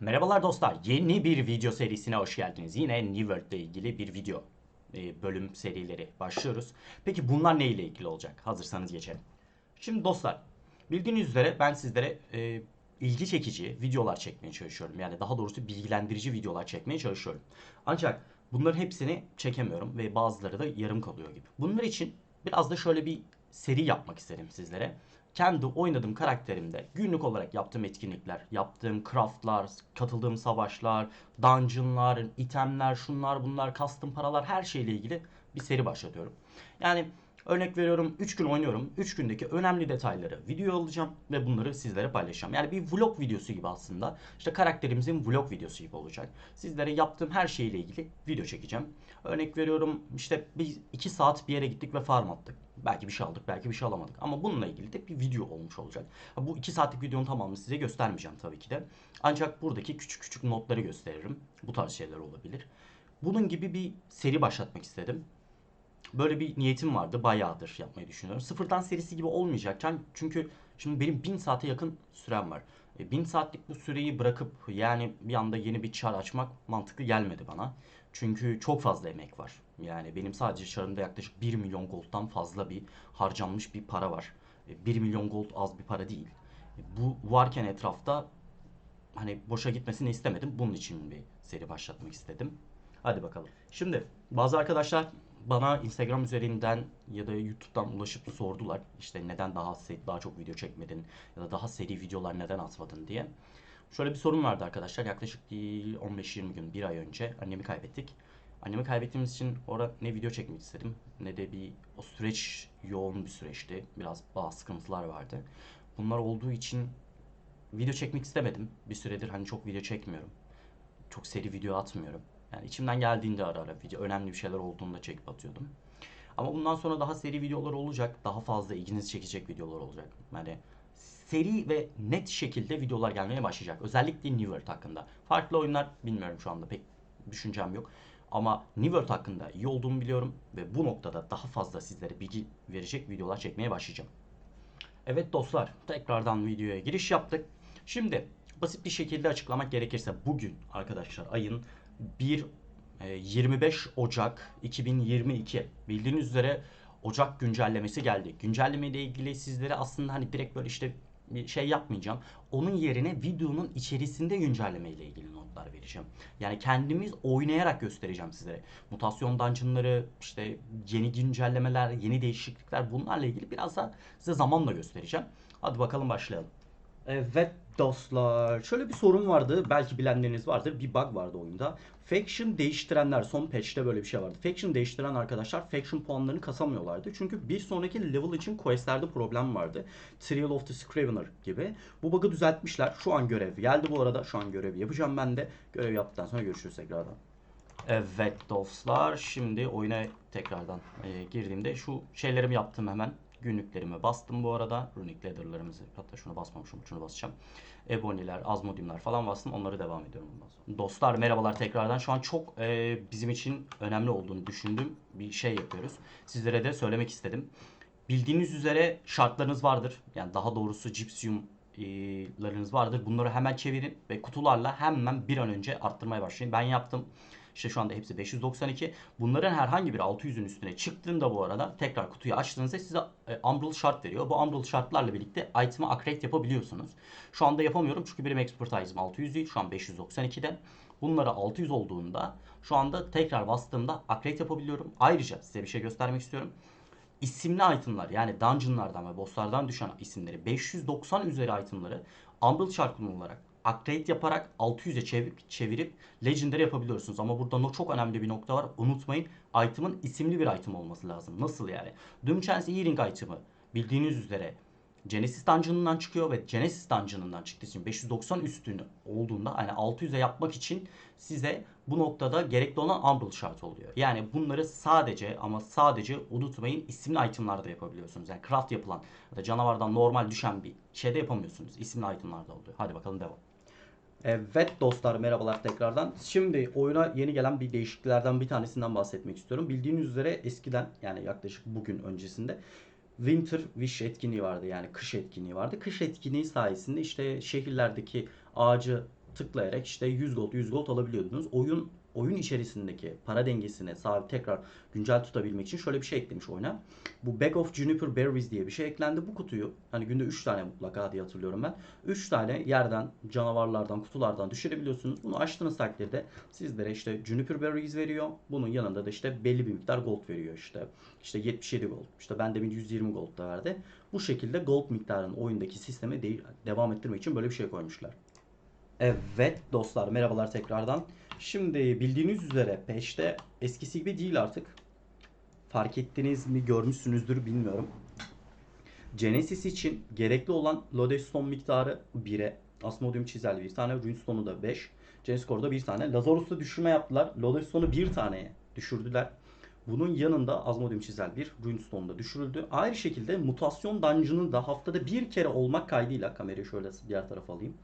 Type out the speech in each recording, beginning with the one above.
Merhabalar dostlar, yeni bir video serisine hoş geldiniz. Yine New World ile ilgili bir video e, bölüm serileri başlıyoruz. Peki bunlar ne ile ilgili olacak? Hazırsanız geçelim. Şimdi dostlar, bildiğiniz üzere ben sizlere e, ilgi çekici videolar çekmeye çalışıyorum. Yani daha doğrusu bilgilendirici videolar çekmeye çalışıyorum. Ancak bunların hepsini çekemiyorum ve bazıları da yarım kalıyor gibi. Bunlar için biraz da şöyle bir seri yapmak istedim sizlere kendi oynadığım karakterimde günlük olarak yaptığım etkinlikler, yaptığım craftlar, katıldığım savaşlar, dungeonlar, itemler, şunlar bunlar, custom paralar her şeyle ilgili bir seri başlatıyorum. Yani örnek veriyorum 3 gün oynuyorum. 3 gündeki önemli detayları video alacağım ve bunları sizlere paylaşacağım. Yani bir vlog videosu gibi aslında. İşte karakterimizin vlog videosu gibi olacak. Sizlere yaptığım her şeyle ilgili video çekeceğim. Örnek veriyorum işte bir 2 saat bir yere gittik ve farm attık. Belki bir şey aldık, belki bir şey alamadık. Ama bununla ilgili de bir video olmuş olacak. Bu 2 saatlik videonun tamamını size göstermeyeceğim tabii ki de. Ancak buradaki küçük küçük notları gösteririm. Bu tarz şeyler olabilir. Bunun gibi bir seri başlatmak istedim. Böyle bir niyetim vardı. Bayağıdır yapmayı düşünüyorum. Sıfırdan serisi gibi olmayacak. Çünkü şimdi benim 1000 saate yakın sürem var. 1000 saatlik bu süreyi bırakıp yani bir anda yeni bir çar açmak mantıklı gelmedi bana. Çünkü çok fazla emek var. Yani benim sadece çarımda yaklaşık 1 milyon gold'dan fazla bir harcanmış bir para var. 1 milyon gold az bir para değil. Bu varken etrafta hani boşa gitmesini istemedim. Bunun için bir seri başlatmak istedim. Hadi bakalım. Şimdi bazı arkadaşlar bana Instagram üzerinden ya da YouTube'dan ulaşıp sordular. İşte neden daha daha çok video çekmedin ya da daha seri videolar neden atmadın diye. Şöyle bir sorun vardı arkadaşlar. Yaklaşık 15-20 gün, bir ay önce annemi kaybettik. Annemi kaybettiğimiz için orada ne video çekmek istedim ne de bir o süreç yoğun bir süreçti. Biraz bazı sıkıntılar vardı. Bunlar olduğu için video çekmek istemedim. Bir süredir hani çok video çekmiyorum. Çok seri video atmıyorum. Yani içimden geldiğinde ara ara video önemli bir şeyler olduğunda çekip atıyordum. Ama bundan sonra daha seri videolar olacak. Daha fazla ilginizi çekecek videolar olacak. Yani seri ve net şekilde videolar gelmeye başlayacak. Özellikle New World hakkında. Farklı oyunlar bilmiyorum şu anda pek düşüncem yok. Ama New World hakkında iyi olduğumu biliyorum ve bu noktada daha fazla sizlere bilgi verecek videolar çekmeye başlayacağım. Evet dostlar, tekrardan videoya giriş yaptık. Şimdi basit bir şekilde açıklamak gerekirse bugün arkadaşlar ayın 1 25 e, Ocak 2022 bildiğiniz üzere Ocak güncellemesi geldi. Güncelleme ile ilgili sizlere aslında hani direkt böyle işte bir şey yapmayacağım. Onun yerine videonun içerisinde güncelleme ile ilgili notlar vereceğim. Yani kendimiz oynayarak göstereceğim sizlere. Mutasyon dungeonları, işte yeni güncellemeler, yeni değişiklikler bunlarla ilgili biraz da size zamanla göstereceğim. Hadi bakalım başlayalım. Evet dostlar. Şöyle bir sorun vardı. Belki bilenleriniz vardır. Bir bug vardı oyunda. Faction değiştirenler son patch'te böyle bir şey vardı. Faction değiştiren arkadaşlar faction puanlarını kasamıyorlardı. Çünkü bir sonraki level için questlerde problem vardı. Trial of the Scrivener gibi. Bu bug'ı düzeltmişler. Şu an görev geldi bu arada. Şu an görevi yapacağım ben de. Görev yaptıktan sonra görüşürüz tekrardan. Evet dostlar. Şimdi oyuna tekrardan e, girdiğimde şu şeylerimi yaptım hemen. Günlüklerime bastım bu arada. Runic Leather'larımızı hatta şunu basmamışım şunu basacağım. Eboniler, Azmodimler falan bastım. Onları devam ediyorum bundan sonra. Dostlar merhabalar tekrardan. Şu an çok e, bizim için önemli olduğunu düşündüğüm bir şey yapıyoruz. Sizlere de söylemek istedim. Bildiğiniz üzere şartlarınız vardır. Yani daha doğrusu larınız vardır. Bunları hemen çevirin ve kutularla hemen bir an önce arttırmaya başlayın. Ben yaptım. İşte şu anda hepsi 592. Bunların herhangi bir 600'ün üstüne çıktığında bu arada tekrar kutuyu açtığınızda size e, Umbral şart veriyor. Bu Umbral şartlarla birlikte item'ı upgrade yapabiliyorsunuz. Şu anda yapamıyorum çünkü benim expertise'ım 600 değil. Şu an 592'de. Bunlara 600 olduğunda şu anda tekrar bastığımda upgrade yapabiliyorum. Ayrıca size bir şey göstermek istiyorum isimli itemlar yani dungeonlardan ve bosslardan düşen isimleri 590 üzeri itemları Umbral şart olarak upgrade yaparak 600'e çevirip, çevirip legendary yapabiliyorsunuz. Ama burada çok önemli bir nokta var. Unutmayın item'ın isimli bir item olması lazım. Nasıl yani? Doom Chance Healing item'ı bildiğiniz üzere Genesis Dungeon'ından çıkıyor ve Genesis Dungeon'ından çıktığı için 590 üstünü olduğunda hani 600'e yapmak için size bu noktada gerekli olan Umbral şart oluyor. Yani bunları sadece ama sadece unutmayın isimli itemlarda yapabiliyorsunuz. Yani craft yapılan ya da canavardan normal düşen bir şeyde yapamıyorsunuz. İsimli itemlarda oluyor. Hadi bakalım devam. Evet dostlar merhabalar tekrardan. Şimdi oyuna yeni gelen bir değişikliklerden bir tanesinden bahsetmek istiyorum. Bildiğiniz üzere eskiden yani yaklaşık bugün öncesinde Winter Wish etkinliği vardı yani kış etkinliği vardı. Kış etkinliği sayesinde işte şehirlerdeki ağacı tıklayarak işte 100 gold 100 gold alabiliyordunuz. Oyun oyun içerisindeki para dengesine sahip tekrar güncel tutabilmek için şöyle bir şey eklemiş oyuna. Bu Bag of Juniper Berries diye bir şey eklendi. Bu kutuyu hani günde 3 tane mutlaka diye hatırlıyorum ben. 3 tane yerden, canavarlardan, kutulardan düşürebiliyorsunuz. Bunu açtığınız takdirde sizlere işte Juniper Berries veriyor. Bunun yanında da işte belli bir miktar gold veriyor işte. İşte 77 gold. İşte ben demin 120 gold da verdi. Bu şekilde gold miktarını oyundaki sisteme de- devam ettirmek için böyle bir şey koymuşlar. Evet dostlar merhabalar tekrardan. Şimdi bildiğiniz üzere peşte eskisi gibi değil artık. Fark ettiniz mi görmüşsünüzdür bilmiyorum. Genesis için gerekli olan Lodestone miktarı 1'e. Asmodium çizeldi bir tane. Runestone'u da 5. Genesis Core'da bir tane. Lazarus'ta düşürme yaptılar. Lodestone'u bir taneye düşürdüler. Bunun yanında Asmodium çizel bir Runestone'da düşürüldü. Aynı şekilde mutasyon dungeon'ı da haftada bir kere olmak kaydıyla kamerayı şöyle diğer tarafa alayım.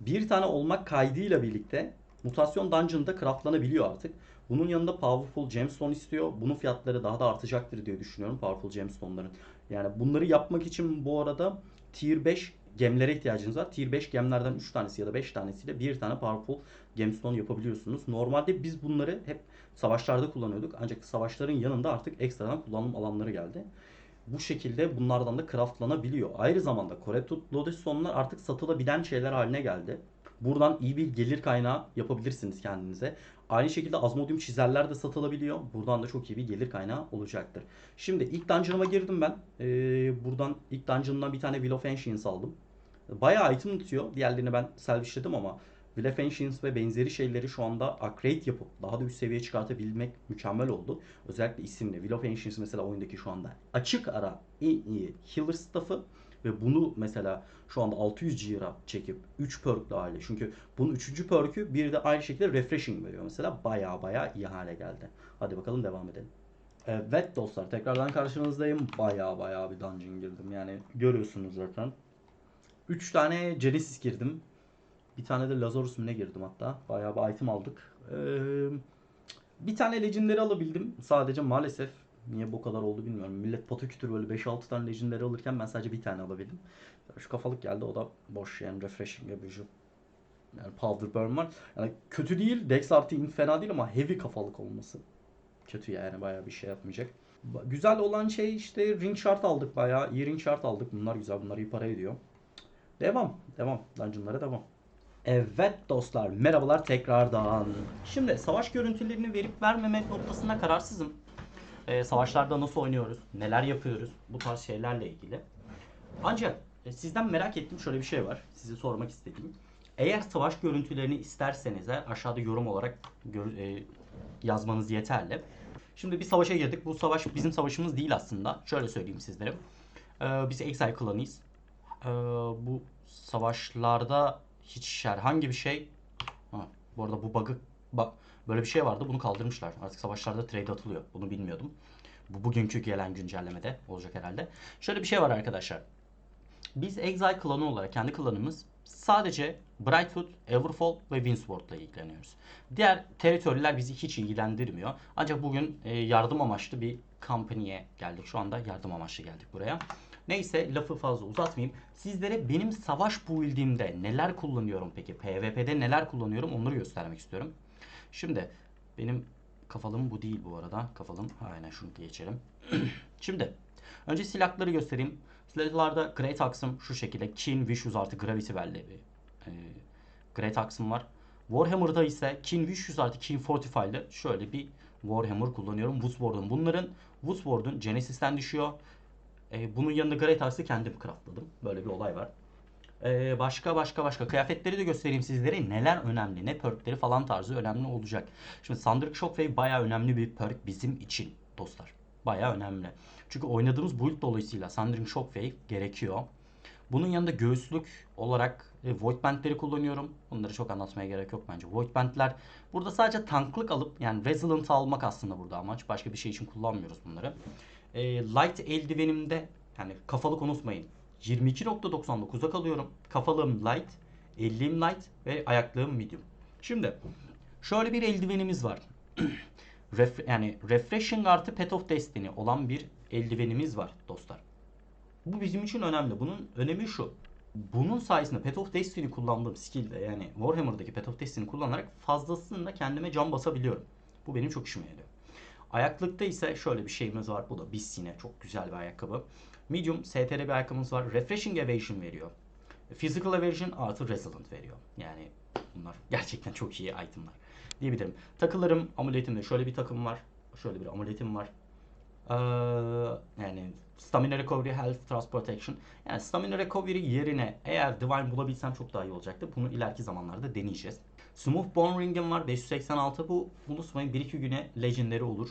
Bir tane olmak kaydıyla birlikte mutasyon dungeon'da craftlanabiliyor artık. Bunun yanında Powerful Gemstone istiyor. Bunun fiyatları daha da artacaktır diye düşünüyorum Powerful Gemstone'ların. Yani bunları yapmak için bu arada Tier 5 gemlere ihtiyacınız var. Tier 5 gemlerden 3 tanesi ya da 5 tanesiyle bir tane Powerful Gemstone yapabiliyorsunuz. Normalde biz bunları hep savaşlarda kullanıyorduk. Ancak savaşların yanında artık ekstradan kullanım alanları geldi. Bu şekilde bunlardan da craftlanabiliyor. Ayrı zamanda Corrupted Lodestone'lar artık satılabilen şeyler haline geldi. Buradan iyi bir gelir kaynağı yapabilirsiniz kendinize. Aynı şekilde Asmodium çizerler de satılabiliyor. Buradan da çok iyi bir gelir kaynağı olacaktır. Şimdi ilk dungeon'ıma girdim ben. Ee, buradan ilk dungeon'dan bir tane Will of Ancients aldım. Bayağı item tutuyor. Diğerlerini ben salvageledim ama Will of Ancients ve benzeri şeyleri şu anda upgrade yapıp daha da üst seviyeye çıkartabilmek mükemmel oldu. Özellikle isimli. Will of Ancients mesela oyundaki şu anda açık ara en iyi healer staff'ı ve bunu mesela şu anda 600 G'ra çekip 3 perk'le hale. Çünkü bunun 3. perk'ü bir de aynı şekilde refreshing veriyor mesela. Baya baya iyi hale geldi. Hadi bakalım devam edelim. Evet dostlar tekrardan karşınızdayım. Baya baya bir dungeon girdim. Yani görüyorsunuz zaten. 3 tane Genesis girdim. Bir tane de Lazarus ne girdim hatta. Bayağı bir item aldık. Ee, bir tane Legendary alabildim. Sadece maalesef niye bu kadar oldu bilmiyorum. Millet patakütür böyle 5-6 tane Legendary alırken ben sadece bir tane alabildim. Şu kafalık geldi o da boş yani refreshing yapıcı. Yani powder burn var. Yani kötü değil. Dex artı fena değil ama heavy kafalık olması. Kötü yani bayağı bir şey yapmayacak. Güzel olan şey işte ring shard aldık bayağı. iyi ring shard aldık. Bunlar güzel. Bunlar iyi para ediyor. Devam. Devam. Dungeon'lara devam. Evet dostlar merhabalar tekrardan. Şimdi savaş görüntülerini verip vermemek noktasında kararsızım. Ee, savaşlarda nasıl oynuyoruz, neler yapıyoruz bu tarz şeylerle ilgili. Ancak e, sizden merak ettiğim şöyle bir şey var. Size sormak istediğim. Eğer savaş görüntülerini isterseniz aşağıda yorum olarak gör- e, yazmanız yeterli. Şimdi bir savaşa girdik. Bu savaş bizim savaşımız değil aslında. Şöyle söyleyeyim sizlere. Ee, biz Exile klanıyız. Ee, bu savaşlarda hiç herhangi bir şey ha, bu arada bu bug'ı bak böyle bir şey vardı bunu kaldırmışlar. Artık savaşlarda trade atılıyor. Bunu bilmiyordum. Bu bugünkü gelen güncellemede olacak herhalde. Şöyle bir şey var arkadaşlar. Biz Exile klanı olarak kendi klanımız sadece Brightwood, Everfall ve Windsward'la ilgileniyoruz. Diğer teritoriler bizi hiç ilgilendirmiyor. Ancak bugün e, yardım amaçlı bir company'ye geldik. Şu anda yardım amaçlı geldik buraya. Neyse lafı fazla uzatmayayım. Sizlere benim savaş build'imde neler kullanıyorum peki? PvP'de neler kullanıyorum onları göstermek istiyorum. Şimdi benim kafalım bu değil bu arada. Kafalım aynen şunu geçelim. Şimdi önce silahları göstereyim. Silahlarda Great Axe'ım şu şekilde. Keen, Vicious artı Gravity belli bir e, Great Axe'ım var. Warhammer'da ise Keen Vicious artı Keen Fortify'lı şöyle bir Warhammer kullanıyorum. Woodsword'un. Bunların Woodsword'un Genesis'ten düşüyor. E, bunun yanında Great Axe'ı kendim craftladım. Böyle bir olay var. E, başka başka başka kıyafetleri de göstereyim sizlere. Neler önemli, ne perkleri falan tarzı önemli olacak. Şimdi Sandrick Shockwave bayağı önemli bir perk bizim için dostlar. Bayağı önemli. Çünkü oynadığımız build dolayısıyla Sandrick Shockwave gerekiyor. Bunun yanında göğüslük olarak e, Void Band'leri kullanıyorum. Bunları çok anlatmaya gerek yok bence. Void Band'ler burada sadece tanklık alıp yani Resilient almak aslında burada amaç. Başka bir şey için kullanmıyoruz bunları. E, light eldivenimde yani kafalık unutmayın. 22.99'a kalıyorum. Kafalığım light, elliğim light ve ayaklığım medium. Şimdi şöyle bir eldivenimiz var. Ref, yani refreshing artı pet of destiny olan bir eldivenimiz var dostlar. Bu bizim için önemli. Bunun önemi şu. Bunun sayesinde Path of Destiny kullandığım skill'de yani Warhammer'daki Path of Destiny kullanarak fazlasında kendime can basabiliyorum. Bu benim çok işime yarıyor. Ayaklıkta ise şöyle bir şeyimiz var. Bu da biz yine çok güzel bir ayakkabı. Medium STR bir ayakkabımız var. Refreshing Evasion veriyor. Physical Evasion artı Resilient veriyor. Yani bunlar gerçekten çok iyi itemlar diyebilirim. Takılarım, amuletimde şöyle bir takım var. Şöyle bir amuletim var. Ee, yani Stamina Recovery, Health, Trust. Yani Stamina Recovery yerine eğer Divine bulabilsem çok daha iyi olacaktı. Bunu ileriki zamanlarda deneyeceğiz. Smooth Bone Ring'im var 586. Bu unutmayın 1-2 güne Legendary olur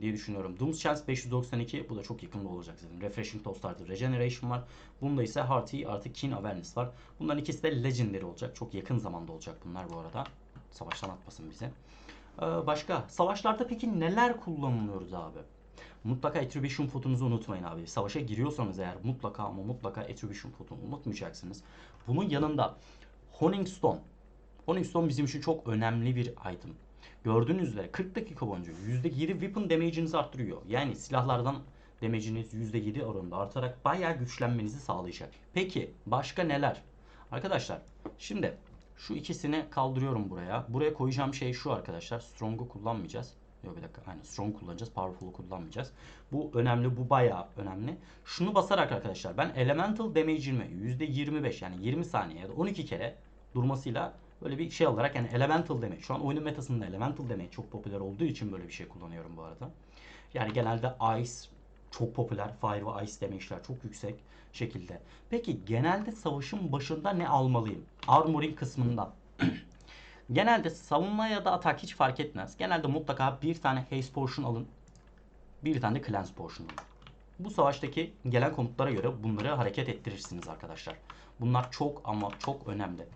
diye düşünüyorum. Doom's Chance 592 bu da çok yakında olacak zaten. Refreshing Toast artı Regeneration var. Bunda ise Hearty artı Keen Awareness var. Bunların ikisi de Legendary olacak. Çok yakın zamanda olacak bunlar bu arada. Savaştan atmasın bize. Ee, başka? Savaşlarda peki neler kullanılıyoruz abi? Mutlaka Attribution Foot'unuzu unutmayın abi. Savaşa giriyorsanız eğer mutlaka ama mutlaka Attribution Foot'unu unutmayacaksınız. Bunun yanında Honing Stone. Honing Stone bizim için çok önemli bir item. Gördüğünüz üzere 40 dakika boyunca %7 weapon damage'inizi arttırıyor. Yani silahlardan damage'iniz %7 oranında artarak bayağı güçlenmenizi sağlayacak. Peki başka neler? Arkadaşlar şimdi şu ikisini kaldırıyorum buraya. Buraya koyacağım şey şu arkadaşlar. Strong'u kullanmayacağız. Yok bir dakika. Aynen strong kullanacağız. Powerful'u kullanmayacağız. Bu önemli. Bu bayağı önemli. Şunu basarak arkadaşlar ben elemental damage'imi %25 yani 20 saniye ya da 12 kere durmasıyla böyle bir şey olarak yani elemental damage. Şu an oyunun metasında elemental damage çok popüler olduğu için böyle bir şey kullanıyorum bu arada. Yani genelde ice çok popüler. Fire ve ice damage'ler çok yüksek şekilde. Peki genelde savaşın başında ne almalıyım? Armoring kısmından. Genelde savunma ya da atak hiç fark etmez. Genelde mutlaka bir tane haste portion alın. Bir tane de cleanse portion alın. Bu savaştaki gelen komutlara göre bunları hareket ettirirsiniz arkadaşlar. Bunlar çok ama çok önemli.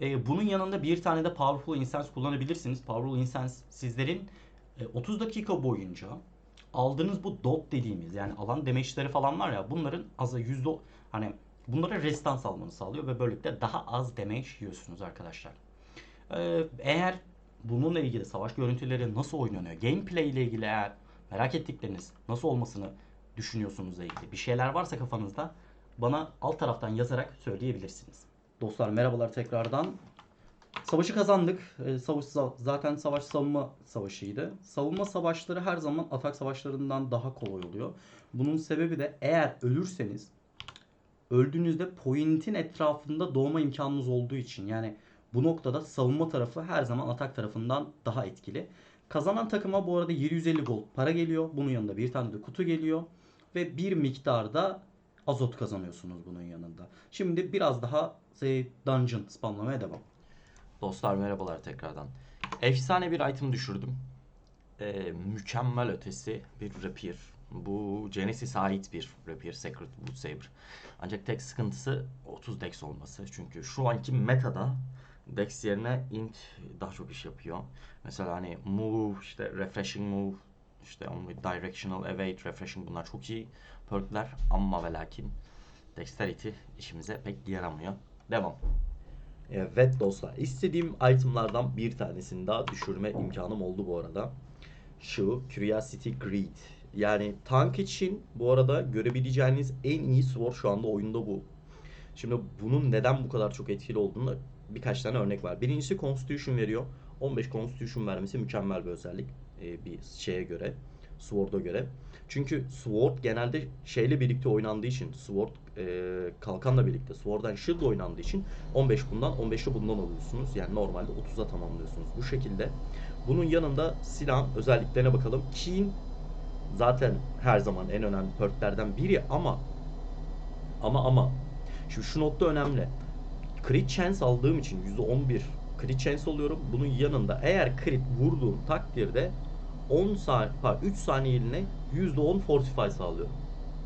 Ee, bunun yanında bir tane de Powerful Incense kullanabilirsiniz. Powerful Incense sizlerin e, 30 dakika boyunca aldığınız bu dot dediğimiz yani alan damage'leri falan var ya bunların azı yüzde hani bunlara restans almanı sağlıyor ve böylelikle daha az damage yiyorsunuz arkadaşlar. Ee, eğer bununla ilgili savaş görüntüleri nasıl oynanıyor, gameplay ile ilgili eğer merak ettikleriniz nasıl olmasını düşünüyorsunuzla ilgili bir şeyler varsa kafanızda bana alt taraftan yazarak söyleyebilirsiniz. Dostlar merhabalar tekrardan. Savaşı kazandık. Ee, savaş zaten savaş savunma savaşıydı. Savunma savaşları her zaman atak savaşlarından daha kolay oluyor. Bunun sebebi de eğer ölürseniz öldüğünüzde point'in etrafında doğma imkanınız olduğu için. Yani bu noktada savunma tarafı her zaman atak tarafından daha etkili. Kazanan takıma bu arada 750 gold para geliyor. Bunun yanında bir tane de kutu geliyor. Ve bir miktarda azot kazanıyorsunuz bunun yanında. Şimdi biraz daha dungeon spamlamaya devam. Dostlar merhabalar tekrardan. Efsane bir item düşürdüm. Ee, mükemmel ötesi bir rapier. Bu Genesis'e ait bir rapier, Sacred Wood Saber. Ancak tek sıkıntısı 30 dex olması. Çünkü şu anki metada dex yerine int daha çok iş yapıyor. Mesela hani move, işte refreshing move, işte on with directional evade, refreshing bunlar çok iyi perkler ama ve lakin dexterity işimize pek yaramıyor. Devam. Evet dostlar istediğim itemlardan bir tanesini daha düşürme imkanım oldu bu arada. Şu Curiosity Greed. Yani tank için bu arada görebileceğiniz en iyi sword şu anda oyunda bu. Şimdi bunun neden bu kadar çok etkili olduğunu birkaç tane örnek var. Birincisi Constitution veriyor. 15 Constitution vermesi mükemmel bir özellik ee, bir şeye göre. Sword'a göre. Çünkü Sword genelde şeyle birlikte oynandığı için Sword e, kalkanla birlikte Sword and Shield oynandığı için 15 bundan 15'i bundan alıyorsunuz. Yani normalde 30'a tamamlıyorsunuz bu şekilde. Bunun yanında silahın özelliklerine bakalım. Keen zaten her zaman en önemli perklerden biri ama ama ama şimdi şu nokta önemli. Crit chance aldığım için %11 crit chance oluyorum. Bunun yanında eğer crit vurduğum takdirde 10 saniye, pardon 3 saniyeliğine %10 fortify sağlıyor.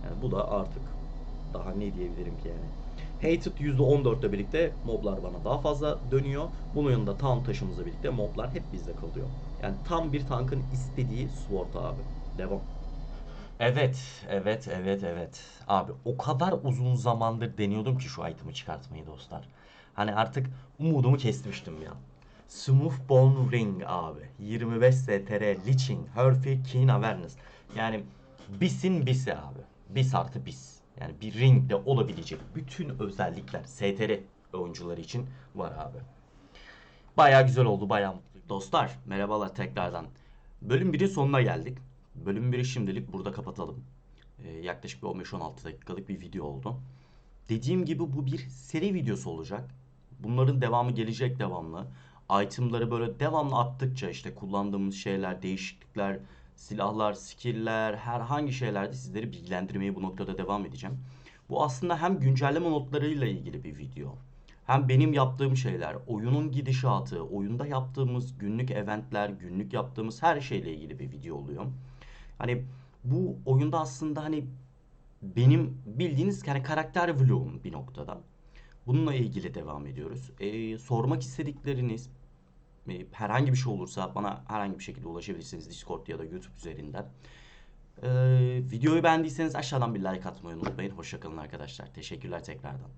Yani bu da artık daha ne diyebilirim ki yani. Hated %14 ile birlikte moblar bana daha fazla dönüyor. Bunun yanında taunt taşımızla birlikte moblar hep bizde kalıyor. Yani tam bir tankın istediği sword abi. Devam. Evet, evet, evet, evet. Abi o kadar uzun zamandır deniyordum ki şu item'ı çıkartmayı dostlar. Hani artık umudumu kesmiştim ya. Smooth Bone Ring abi. 25 STR, Liching, Herfy, Keen Awareness. Yani bisin bisi abi. Bis artı bis. Yani bir ringde olabilecek bütün özellikler STR oyuncuları için var abi. Baya güzel oldu, baya mutluyum. Dostlar, merhabalar tekrardan. Bölüm 1'in sonuna geldik. Bölüm 1'i şimdilik burada kapatalım. Ee, yaklaşık bir 15-16 dakikalık bir video oldu. Dediğim gibi bu bir seri videosu olacak. Bunların devamı gelecek devamlı. Itemları böyle devamlı attıkça işte kullandığımız şeyler, değişiklikler, silahlar, skill'ler, herhangi şeylerde sizleri bilgilendirmeye bu noktada devam edeceğim. Bu aslında hem güncelleme notlarıyla ilgili bir video. Hem benim yaptığım şeyler, oyunun gidişatı, oyunda yaptığımız günlük eventler, günlük yaptığımız her şeyle ilgili bir video oluyor. Hani bu oyunda aslında hani benim bildiğiniz hani karakter vlogum bir noktada. Bununla ilgili devam ediyoruz. Ee, sormak istedikleriniz e, herhangi bir şey olursa bana herhangi bir şekilde ulaşabilirsiniz Discord ya da YouTube üzerinden. Ee, videoyu beğendiyseniz aşağıdan bir like atmayı unutmayın. Hoşçakalın arkadaşlar. Teşekkürler tekrardan.